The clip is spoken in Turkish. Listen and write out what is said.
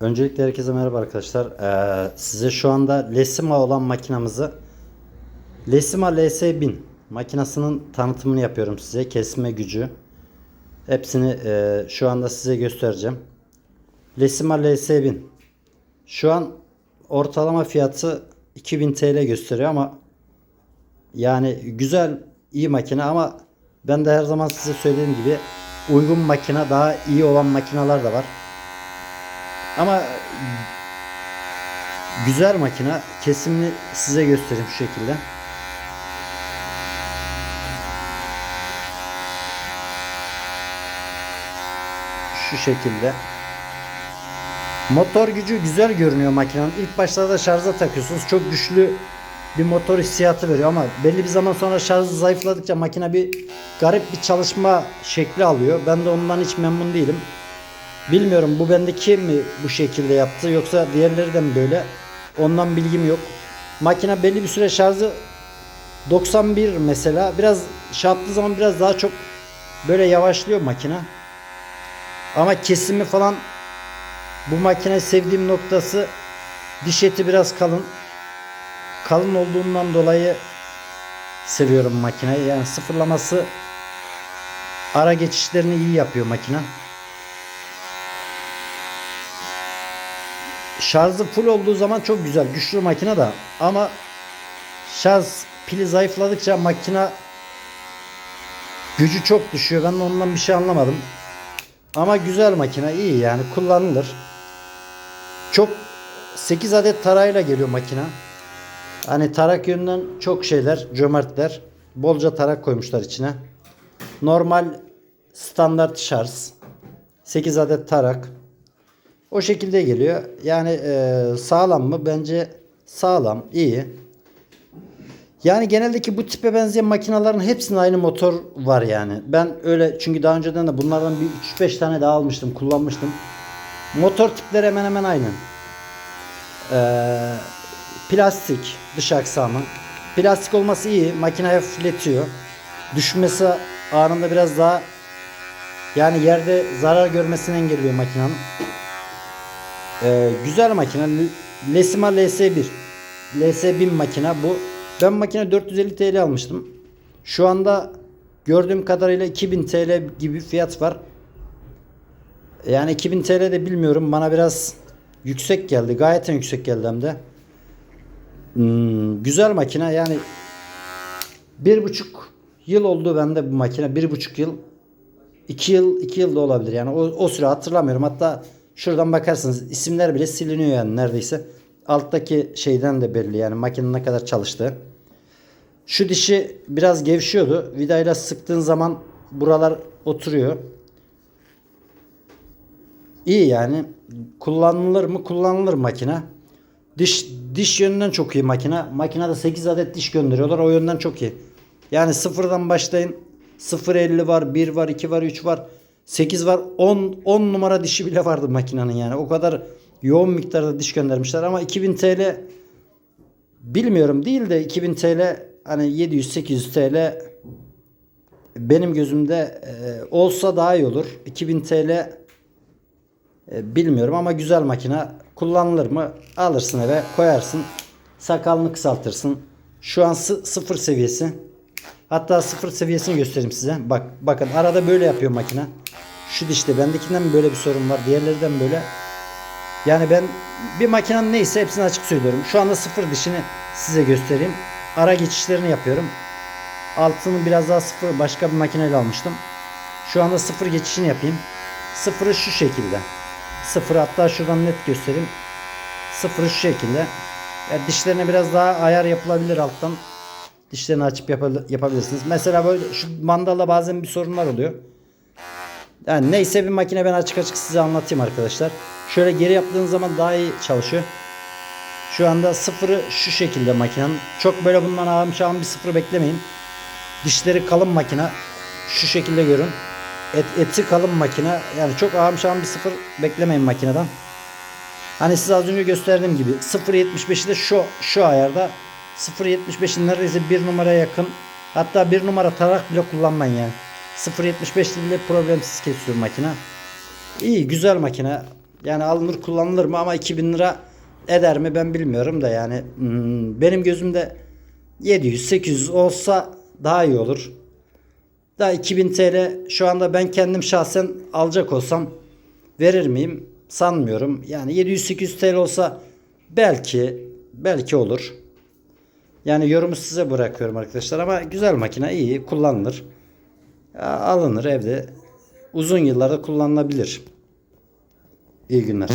Öncelikle herkese merhaba arkadaşlar. Ee, size şu anda Lesima olan makinamızı Lesima LS1000 makinasının tanıtımını yapıyorum size. Kesme gücü. Hepsini e, şu anda size göstereceğim. Lesima LS1000 şu an ortalama fiyatı 2000 TL gösteriyor ama yani güzel iyi makine ama ben de her zaman size söylediğim gibi uygun makine daha iyi olan makineler de var. Ama güzel makine. Kesimini size göstereyim şu şekilde. Şu şekilde. Motor gücü güzel görünüyor makinenin. İlk başlarda şarja takıyorsunuz. Çok güçlü bir motor hissiyatı veriyor ama belli bir zaman sonra şarjı zayıfladıkça makine bir garip bir çalışma şekli alıyor. Ben de ondan hiç memnun değilim. Bilmiyorum bu bendeki mi bu şekilde yaptı yoksa diğerleri de mi böyle? Ondan bilgim yok. Makine belli bir süre şarjı 91 mesela. Biraz şey zaman biraz daha çok böyle yavaşlıyor makine. Ama kesimi falan bu makine sevdiğim noktası diş eti biraz kalın. Kalın olduğundan dolayı seviyorum makineyi. Yani sıfırlaması ara geçişlerini iyi yapıyor makine. Şarjı full olduğu zaman çok güzel. Güçlü makine da ama şarj pili zayıfladıkça makine gücü çok düşüyor. Ben ondan bir şey anlamadım. Ama güzel makine iyi yani kullanılır. Çok 8 adet tarayla geliyor makine. Hani tarak yönünden çok şeyler cömertler. Bolca tarak koymuşlar içine. Normal standart şarj. 8 adet tarak. O şekilde geliyor. Yani e, sağlam mı? Bence sağlam, iyi. Yani geneldeki bu tipe benzeyen makinelerin hepsinin aynı motor var yani. Ben öyle çünkü daha önceden de bunlardan bir 3-5 tane daha almıştım, kullanmıştım. Motor tipleri hemen hemen aynı. Ee, plastik dış aksamı. Plastik olması iyi. Makine hafifletiyor. Düşmesi anında biraz daha yani yerde zarar görmesini engelliyor makinenin. Ee, güzel makine. Lesima LS1. LS1000 makine bu. Ben makine 450 TL almıştım. Şu anda gördüğüm kadarıyla 2000 TL gibi fiyat var. Yani 2000 TL de bilmiyorum. Bana biraz yüksek geldi. Gayet yüksek geldi hem de. Hmm, güzel makine. Yani bir buçuk yıl oldu bende bu makine. Bir buçuk yıl. iki yıl, iki yıl da olabilir. Yani o, o süre hatırlamıyorum. Hatta Şuradan bakarsınız isimler bile siliniyor yani neredeyse. Alttaki şeyden de belli yani makinenin ne kadar çalıştığı. Şu dişi biraz gevşiyordu. Vidayla sıktığın zaman buralar oturuyor. İyi yani. Kullanılır mı? Kullanılır makine. Diş diş yönünden çok iyi makine. Makinede 8 adet diş gönderiyorlar. O yönden çok iyi. Yani sıfırdan başlayın. 0.50 var, 1 var, 2 var, 3 var. 8 var. 10 10 numara dişi bile vardı makinenin yani. O kadar yoğun miktarda diş göndermişler ama 2000 TL bilmiyorum değil de 2000 TL hani 700 800 TL benim gözümde e, olsa daha iyi olur. 2000 TL e, bilmiyorum ama güzel makine. Kullanılır mı? Alırsın eve, koyarsın. Sakalını kısaltırsın. Şu an sı- sıfır seviyesi. Hatta sıfır seviyesini göstereyim size. Bak bakın arada böyle yapıyor makine. Şu dişte bendekinden böyle bir sorun var? Diğerlerinden böyle? Yani ben bir makinenin neyse hepsini açık söylüyorum. Şu anda sıfır dişini size göstereyim. Ara geçişlerini yapıyorum. Altını biraz daha sıfır başka bir makineyle almıştım. Şu anda sıfır geçişini yapayım. Sıfırı şu şekilde. Sıfırı hatta şuradan net göstereyim. Sıfırı şu şekilde. Yani dişlerine biraz daha ayar yapılabilir alttan. Dişlerini açıp yapabil- yapabilirsiniz. Mesela böyle şu mandala bazen bir sorunlar oluyor. Yani neyse bir makine ben açık açık size anlatayım arkadaşlar. Şöyle geri yaptığınız zaman daha iyi çalışıyor. Şu anda sıfırı şu şekilde makinenin. Çok böyle bundan ağım şahım bir sıfır beklemeyin. Dişleri kalın makine. Şu şekilde görün. Et, eti kalın makine. Yani çok ağım şahım bir sıfır beklemeyin makineden. Hani size az önce gösterdiğim gibi 0.75'i de şu şu ayarda 0.75'in neredeyse bir numaraya yakın. Hatta bir numara tarak bile kullanmayın yani. 0.75 ile problemsiz kesiyor makine. İyi güzel makine. Yani alınır kullanılır mı ama 2000 lira eder mi ben bilmiyorum da yani hmm, benim gözümde 700-800 olsa daha iyi olur. Da 2000 TL şu anda ben kendim şahsen alacak olsam verir miyim? Sanmıyorum. Yani 700-800 TL olsa belki belki olur. Yani yorumu size bırakıyorum arkadaşlar ama güzel makine iyi kullanılır. Alınır evde uzun yıllarda kullanılabilir. İyi günler.